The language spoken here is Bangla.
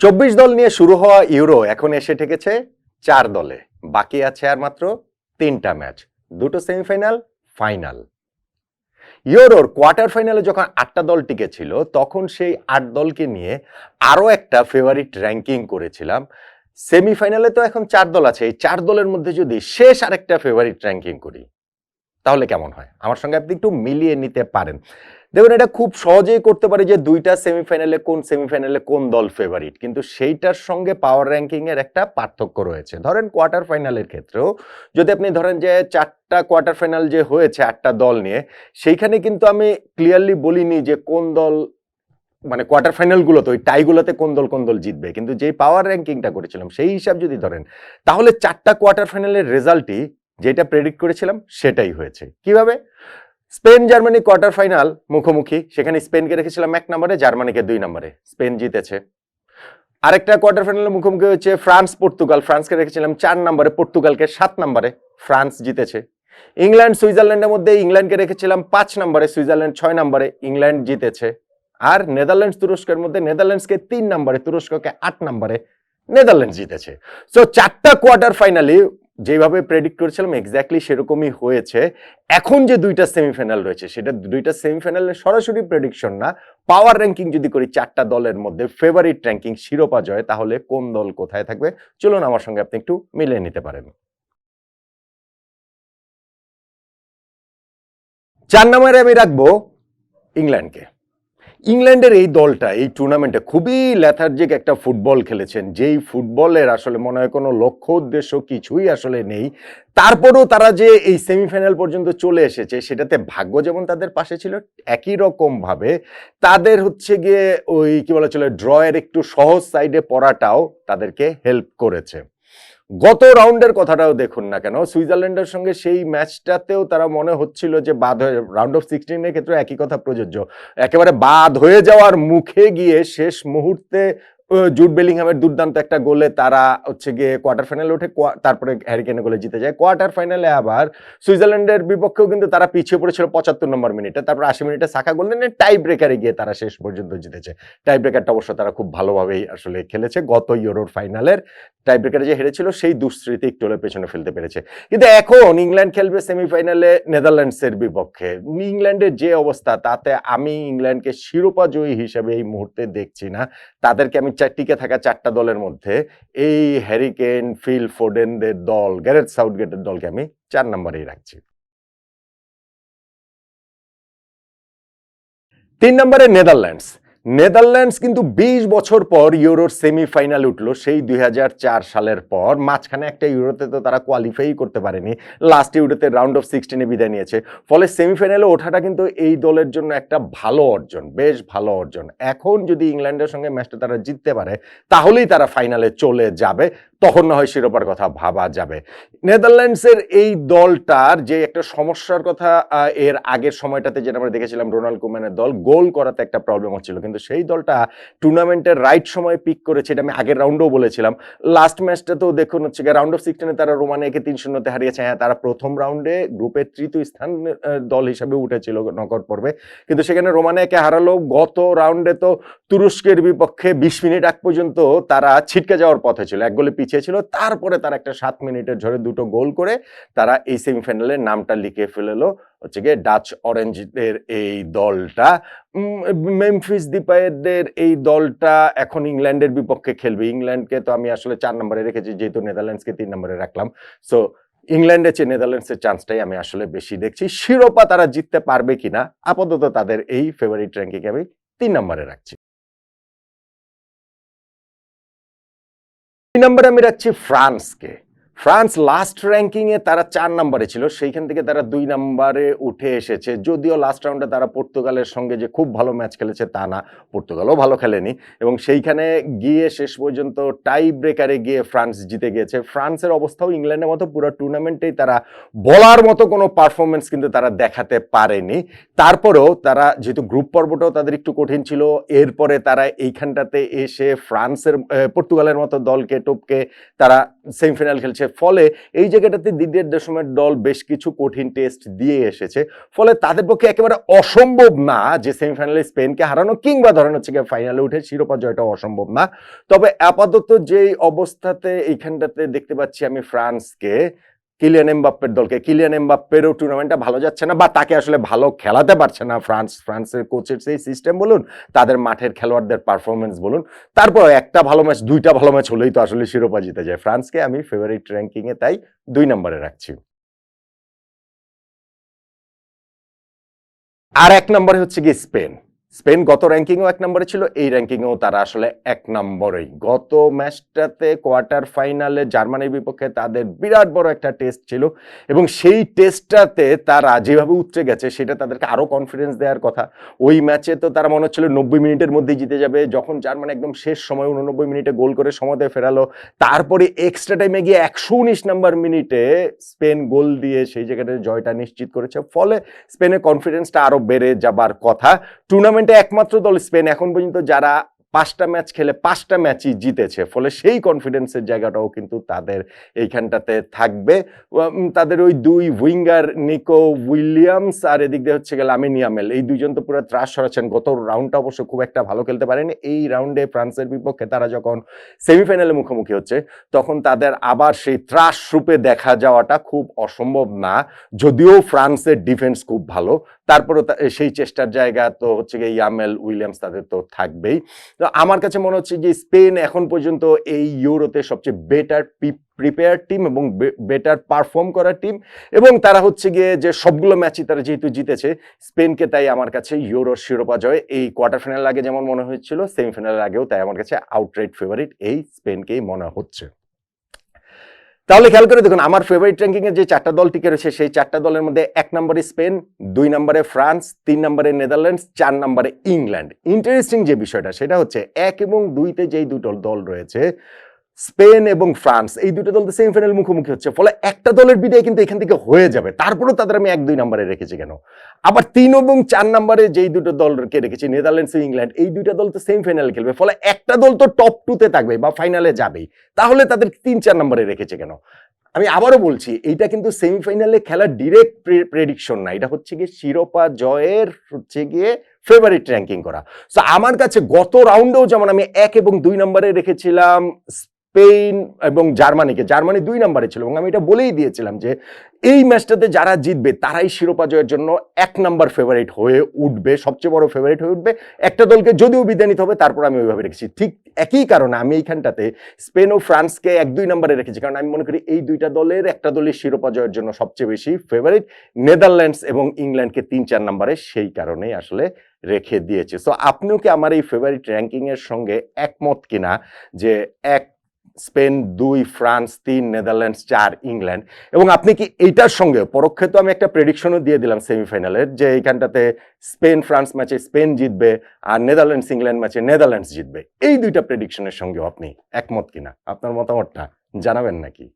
চব্বিশ দল নিয়ে শুরু হওয়া ইউরো এখন এসে ঠেকেছে চার দলে। বাকি আছে আর মাত্র তিনটা ম্যাচ। দুটো সেমিফাইনাল, ফাইনাল। ইউরোর কোয়ার্টার ফাইনালে যখন আটটা দল টিকেছিল, তখন সেই আট দলকে নিয়ে আরও একটা ফেভারিট র্যাঙ্কিং করেছিলাম। সেমিফাইনালে তো এখন চার দল আছে। এই চার দলের মধ্যে যদি শেষ আরেকটা ফেভারিট র্যাঙ্কিং করি, তাহলে কেমন হয়? আমার সঙ্গে আপনি একটু মিলিয়ে নিতে পারেন। দেখুন, এটা খুব সহজেই করতে পারে যে দুইটা সেমিফাইনালে কোন সেমিফাইনালে কোন দল ফেভারিট কিন্তু সেইটার সঙ্গে পাওয়ার র্যাঙ্কিং এর একটা পার্থক্য রয়েছে। ধরেন কোয়ার্টার ফাইনালের ক্ষেত্রেও যদি আপনি ধরেন যে চারটা কোয়ার্টার ফাইনাল যে হয়েছে আটটা দল নিয়ে, সেইখানে কিন্তু আমি ক্লিয়ারলি বলিনি যে কোন দল মানে কোয়ার্টার ফাইনালগুলোতে ওই টাইগুলোতে কোন দল কোন দল জিতবে, কিন্তু যেই পাওয়ার র্যাঙ্কিংটা করেছিলাম, সেই হিসাব যদি ধরেন, তাহলে চারটা কোয়ার্টার ফাইনালের রেজাল্টই যেটা প্রেডিক্ট করেছিলাম, সেটাই হয়েছে। কীভাবে? স্পেন জার্মানি কোয়ার্টার ফাইনাল মুখোমুখি। সেখানে স্পেনকে রেখেছিলাম এক নম্বরে, জার্মানিকে দুই নম্বরে। স্পেন জিতেছে। আরেকটা কোয়ার্টার ফাইনালের মুখোমুখি হচ্ছে ফ্রান্স, পর্তুগাল। ফ্রান্সকে রেখেছিলাম চার নম্বরে, পর্তুগালকে সাত নম্বরে। ফ্রান্স জিতেছে। ইংল্যান্ড, সুইজারল্যান্ডের মধ্যে ইংল্যান্ডকে রেখেছিলাম পাঁচ নম্বরে, সুইজারল্যান্ড ছয় নম্বরে, ইংল্যান্ড জিতেছে। আর নেদারল্যান্ডস তুরস্কের মধ্যে, নেদারল্যান্ডসকে তিন নম্বরে, তুরস্ককে আট নম্বরে, নেদারল্যান্ডস জিতেছে। সো চারটা কোয়ার্টার ফাইনালি যেভাবে প্রেডিক্ট করেছিলাম এক্স্যাক্টলি সেরকমই হয়েছে। এখন যে দুইটা সেমিফাইনাল রয়েছে, সেটা দুইটা সেমিফাইনালের সরাসরি প্রেডিকশন না। পাওয়ার র্যাঙ্কিং যদি করি চারটা দলের মধ্যে ফেভারিট র্যাঙ্কিং শিরোপা জয়, তাহলে কোন দল কোথায় থাকবে? চলুন আমার সঙ্গে আপনি একটু মিলিয়ে নিতে পারেন। চার নম্বরে আমি রাখব ইংল্যান্ডকে। ইংল্যান্ডের এই দলটা, এই টুর্নামেন্টে খুবই ল্যাথার্জিক একটা ফুটবল খেলেছেন। যেই ফুটবলের আসলে মনে হয় কোনো লক্ষ্য, উদ্দেশ্য কিছুই আসলে নেই। তারপরেও তারা যে এই সেমিফাইনাল পর্যন্ত চলে এসেছে, সেটাতে ভাগ্য যেমন তাদের পাশে ছিল, একই রকম ভাবে তাদের হচ্ছে গিয়ে ওই কি বলা চলে ড্রয়ের একটু সহজ সাইডে পড়াটাও তাদেরকে হেল্প করেছে। গত রাউন্ডের কথাটাও দেখুন না কেন? সুইজারল্যান্ডের সঙ্গে সেই ম্যাচটাতেও তারা মনে হচ্ছিল যে বাদ হয়ে রাউন্ড অফ সিক্সটিনের ক্ষেত্রে একই কথা প্রযোজ্য। একেবারে বাদ হয়ে যাওয়ার মুখে গিয়ে শেষ মুহূর্তে জুড বেলিংহামের দুর্দান্ত একটা গোলে তারা হচ্ছে গিয়ে কোয়ার্টার ফাইনালে কোয়া- তারপরে হ্যারিকেনে গোলে জিতে যায়। কোয়ার্টার ফাইনালে আবার সুইজারল্যান্ডের বিপক্ষেও কিন্তু তারা পিছিয়ে পড়েছিল পঁচাত্তর নম্বর মিনিটে। তারপর আশি মিনিটে সাকা গোল দেন টাই ব্রেকারে গিয়ে তারা শেষ পর্যন্ত জিতেছে। টাই ব্রেকারটা অবশ্য তারা খুব ভালোভাবেই আসলে খেলেছে। গত ইউরোর ফাইনালের টাই ব্রেকারে যে হেরেছিল, সেই দুঃস্মৃতি একটু পেছনে ফেলতে পেরেছে। কিন্তু এখন ইংল্যান্ড খেলবে সেমিফাইনালে নেদারল্যান্ডসের বিপক্ষে। ইংল্যান্ডের যে অবস্থা, তাতে আমি ইংল্যান্ডকে শিরোপা জয়ী হিসেবে এই মুহূর্তে দেখছি না। তাদেরকে আমি টিকে থাকা চারটা দলের মধ্যে এই হ্যারিকেন ফিল ফোডেনদের দল গ্যারেট সাউথগেটের দলকে আমি চার নম্বরেই রাখছি। তিন নম্বরে নেদারল্যান্ডস নেদারল্যান্ডস কিন্তু বিশ বছর পর ইউরোর সেমিফাইনাল উঠল। সেই দুই হাজার চার সালের পর মাঝখানে একটা ইউরোতে তো তারা কোয়ালিফাই করতে পারেনি। লাস্ট ইউরোতে রাউন্ড অফ সিক্সটিনে বিদায় নিয়েছে। ফলে সেমিফাইনালে ওঠাটা কিন্তু এই দলের জন্য একটা ভালো অর্জন, বেশ ভালো অর্জন। এখন যদি ইংল্যান্ডের সঙ্গে ম্যাচটা তারা জিততে পারে, তাহলেই তারা ফাইনালে চলে যাবে। তখন না হয় শিরোপার কথা ভাবা যাবে। নেদারল্যান্ডসের এই দলটার যে একটা সমস্যার কথা এর আগের সময়টাতে যেটা আমরা দেখেছিলাম, রোনাল্ড কুম্যানের দল গোল করাতে একটা প্রবলেম হচ্ছিল। কিন্তু সেই দলটা টুর্নামেন্টের রাইট সময়ে পিক করেছে, এটা আমি আগের রাউন্ডেও বলেছিলাম। লাস্ট ম্যাচটাতেও দেখুন হচ্ছে রাউন্ড অফ সিক্সটিনে তারা রোমানিয়াকে তিন শূন্যতে হারিয়েছে। হ্যাঁ তারা প্রথম রাউন্ডে গ্রুপের তৃতীয় স্থান দল হিসাবে উঠেছিল নকআউট পর্বে। কিন্তু সেখানে রোমানিয়াকে হারালো। গত রাউন্ডে তো তুরস্কের বিপক্ষে বিশ মিনিট আগ পর্যন্ত তারা ছিটকে যাওয়ার পথে ছিল। এক গোলে পিছিয়ে ছিল তারপরে তারা একটা সাত মিনিটের ঝড়ে দুটো গোল করে তারা এই সেমিফাইনালে নামটা লিখে ফেলেলো হচ্ছে গিয়ে ডাচ অরেঞ্জদের এই দলটা। মেমফিস দিপায়েরদের এই দলটা এখন ইংল্যান্ডের বিপক্ষে খেলবে। ইংল্যান্ডকে তো আমি আসলে চার নম্বরে রেখেছি, যেহেতু নেদারল্যান্ডসকে তিন নম্বরে রাখলাম। সো ইংল্যান্ডের চেয়ে নেদারল্যান্ডসের চান্সটাই আমি আসলে বেশি দেখছি। শিরোপা তারা জিততে পারবে কিনা? আপাতত তাদের এই ফেভারিট র্যাঙ্কিং আমি তিন নম্বরে রাখছি। তিন নম্বরে আমি রাখছি ফ্রান্সকে। ফ্রান্স লাস্ট র্যাঙ্কিংয়ে তারা চার নম্বরে ছিল, সেইখান থেকে তারা দুই নম্বরে উঠে এসেছে। যদিও লাস্ট রাউন্ডে তারা পর্তুগালের সঙ্গে যে খুব ভালো ম্যাচ খেলেছে তা না, পর্তুগালও ভালো খেলেনি। এবং সেইখানে গিয়ে শেষ পর্যন্ত টাই ব্রেকারে গিয়ে ফ্রান্স জিতে গিয়েছে ফ্রান্সের অবস্থাও ইংল্যান্ডের মতো পুরো টুর্নামেন্টেই তারা বলার মতো কোনো পারফরমেন্স কিন্তু তারা দেখাতে পারেনি। তারপরেও তারা যেহেতু গ্রুপ পর্বটাও তাদের একটু কঠিন ছিল, এরপরে তারা এইখানটাতে এসে ফ্রান্সের পর্তুগালের মতো দলকে, টপকে তারা সেমিফাইনাল খেলছে। ফলে এই জায়গাটাতে দিদির দেশমের দল বেশ কিছু কঠিন টেস্ট দিয়ে এসেছে। ফলে তাদের পক্ষে একেবারে অসম্ভব না যে সেমিফাইনালে স্পেনকে হারানো কিংবা ধরেন হচ্ছে গিয়ে ফাইনালে উঠে শিরোপা জয়টা অসম্ভব না। তবে আপাতত যেই অবস্থাতে এইখানটাতে দেখতে পাচ্ছি আমি ফ্রান্সকে কিলিয়ান এমবাপ্পের দলকে। কিলিয়ান এমবাপ্পেরও টুর্নামেন্টটা ভালো যাচ্ছে না, বা তাকে আসলে ভালো খেলাতে পারছে না ফ্রান্স। ফ্রান্সের কোচের সেই সিস্টেম বলুন, তাদের মাঠের খেলোয়াড়দের পারফরমেন্স বলুন। তারপর একটা ভালো ম্যাচ দুইটা ভালো ম্যাচ হলেই তো আসলে শিরোপা জিতে যায়। ফ্রান্সকে আমি ফেভারিট র্যাঙ্কিংয়ে তাই দুই নম্বরে রাখছি। আর এক নম্বরে হচ্ছে কি স্পেন। স্পেন গত র্যাঙ্কিংও এক নম্বরে ছিল, এই র্যাঙ্কিংয়েও তারা আসলে এক নম্বরেই। গত ম্যাচটাতে কোয়ার্টার ফাইনালে জার্মানির বিপক্ষে তাদের বিরাট বড় একটা টেস্ট ছিল এবং সেই টেস্টটাতে তারা যেভাবে উঠতে গেছে সেটা তাদেরকে আরও কনফিডেন্স দেওয়ার কথা। ওই ম্যাচে তো তারা মনে হচ্ছিল নব্বই মিনিটের মধ্যেই জিতে যাবে। যখন জার্মানি একদম শেষ সময় উননব্বই মিনিটে গোল করে সমতে ফেরালো, তারপরে এক্সট্রা টাইমে গিয়ে একশো উনিশ নম্বর মিনিটে স্পেন গোল দিয়ে সেই জায়গাটায় জয়টা নিশ্চিত করেছে। ফলে স্পেনের কনফিডেন্সটা আরও বেড়ে যাবার কথা। টুর্নামেন্টে একমাত্র দল স্পেন। এখন পর্যন্ত যারা পাঁচটা ম্যাচ খেলে পাঁচটা ম্যাচই জিতেছে। ফলে সেই কনফিডেন্সের জায়গাটাও কিন্তু তাদের এইখানটাতে থাকবে। তাদের ওই দুই উইঙ্গার নিকো উইলিয়ামস আর এদিক দিয়ে হচ্ছে গেলে আমিনিয়ামেল এই দুইজন তো পুরো ত্রাস সরাচ্ছেন। গত রাউন্ডটা অবশ্য খুব একটা ভালো খেলতে পারেনি। এই রাউন্ডে ফ্রান্সের বিপক্ষে তারা যখন সেমিফাইনালে মুখোমুখি হচ্ছে, তখন তাদের আবার সেই ত্রাস রূপে দেখা যাওয়াটা খুব অসম্ভব না। যদিও ফ্রান্সের ডিফেন্স খুব ভালো তারপরে সেই চেষ্টার জায়গা তো হচ্ছে গিয়ে ইয়ামেল উইলিয়ামস তাদের তো থাকবেই। তো আমার কাছে মনে হচ্ছে যে স্পেন এখন পর্যন্ত এই ইউরোতে সবচেয়ে বেটার প্রিপেয়ার টিম এবং বেটার পারফর্ম করার টিম এবং তারা হচ্ছে গিয়ে যে সবগুলো ম্যাচই তারা যেহেতু জিতেছে, স্পেনকে তাই আমার কাছে ইউরোর শিরোপা জয়। এই কোয়ার্টার ফাইনাল আগে যেমন মনে হয়েছিল সেমিফাইনালের আগেও তাই আমার কাছে আউটরাইট ফেভারিট এই স্পেনকেই মনে হচ্ছে। তাহলে খেয়াল করে দেখুন, আমার ফেভারিট র্যাঙ্কিং এর যে চারটা দল টিকে রয়েছে, সেই চারটা দলের মধ্যে এক নম্বরে স্পেন, দুই নম্বরে ফ্রান্স, তিন নম্বরে নেদারল্যান্ডস, চার নম্বরে ইংল্যান্ড। ইন্টারেস্টিং যে বিষয়টা, সেটা হচ্ছে এক এবং দুইতে যেই দুটো দল রয়েছে স্পেন এবং ফ্রান্স, এই দুটো দল তো সেমিফাইনাল মুখোমুখি হচ্ছে। ফলে একটা দলের বিদায় কিন্তু এখান থেকে হয়ে যাবে। তারপরেও তাদের আমি এক দুই নম্বরে রেখেছি কেন? আবার তিন এবং চার নম্বরে যেই দুটো দলকে রেখেছি, নেদারল্যান্ডস ইংল্যান্ড, এই দুটো দল তো সেমিফাইনাল খেলবে। ফলে একটা দল তো টপ টুতে থাকবে বা ফাইনালে যাবেই। তাহলে তাদের তিন, চার নম্বরে রেখেছে কেন? আমি আবারও বলছি, এইটা কিন্তু সেমিফাইনালে খেলার ডিরেক্ট প্রেডিকশন না। এটা হচ্ছে গিয়ে শিরোপা জয়ের হচ্ছে গিয়ে ফেভারিট র্যাঙ্কিং করা। সো আমার কাছে গত রাউন্ডেও যেমন আমি এক এবং দুই নম্বরে রেখেছিলাম স্পেন এবং জার্মানিকে, জার্মানি দুই নম্বরে ছিল এবং আমি এটা বলেই দিয়েছিলাম যে এই ম্যাচটাতে যারা জিতবে তারাই শিরোপা জয়ের জন্য এক নম্বর ফেভারিট হয়ে উঠবে, সবচেয়ে বড় ফেভারিট হয়ে উঠবে। একটা দলকে যদিও বিদায় নিতে হবে, তারপর আমি ওইভাবে রেখেছি। ঠিক একই কারণে আমি এইখানটাতে স্পেন ও ফ্রান্সকে এক দুই নম্বরে রেখেছি, কারণ আমি মনে করি এই দুইটা দলের একটা দলের শিরোপা জয়ের জন্য সবচেয়ে বেশি ফেভারিট নেদারল্যান্ডস এবং ইংল্যান্ডকে তিন চার নম্বরে সেই কারণেই আসলে রেখে দিয়েছে। সো আপনিও কি আমার এই ফেভারিট র্যাঙ্কিংয়ের সঙ্গে একমত কিনা? যে এক স্পেন, দুই, ফ্রান্স, তিন, নেদারল্যান্ডস, চার, ইংল্যান্ড। এবং আপনি কি এইটার সঙ্গে পরোক্ষে তো আমি একটা প্রেডিকশনও দিয়ে দিলাম সেমিফাইনালের যে এইখানটাতে স্পেন, ফ্রান্স ম্যাচে স্পেন জিতবে আর নেদারল্যান্ডস, ইংল্যান্ড ম্যাচে নেদারল্যান্ডস জিতবে। এই দুইটা প্রেডিকশনের সঙ্গে আপনি একমত কিনা? আপনার মতামতটা জানাবেন নাকি?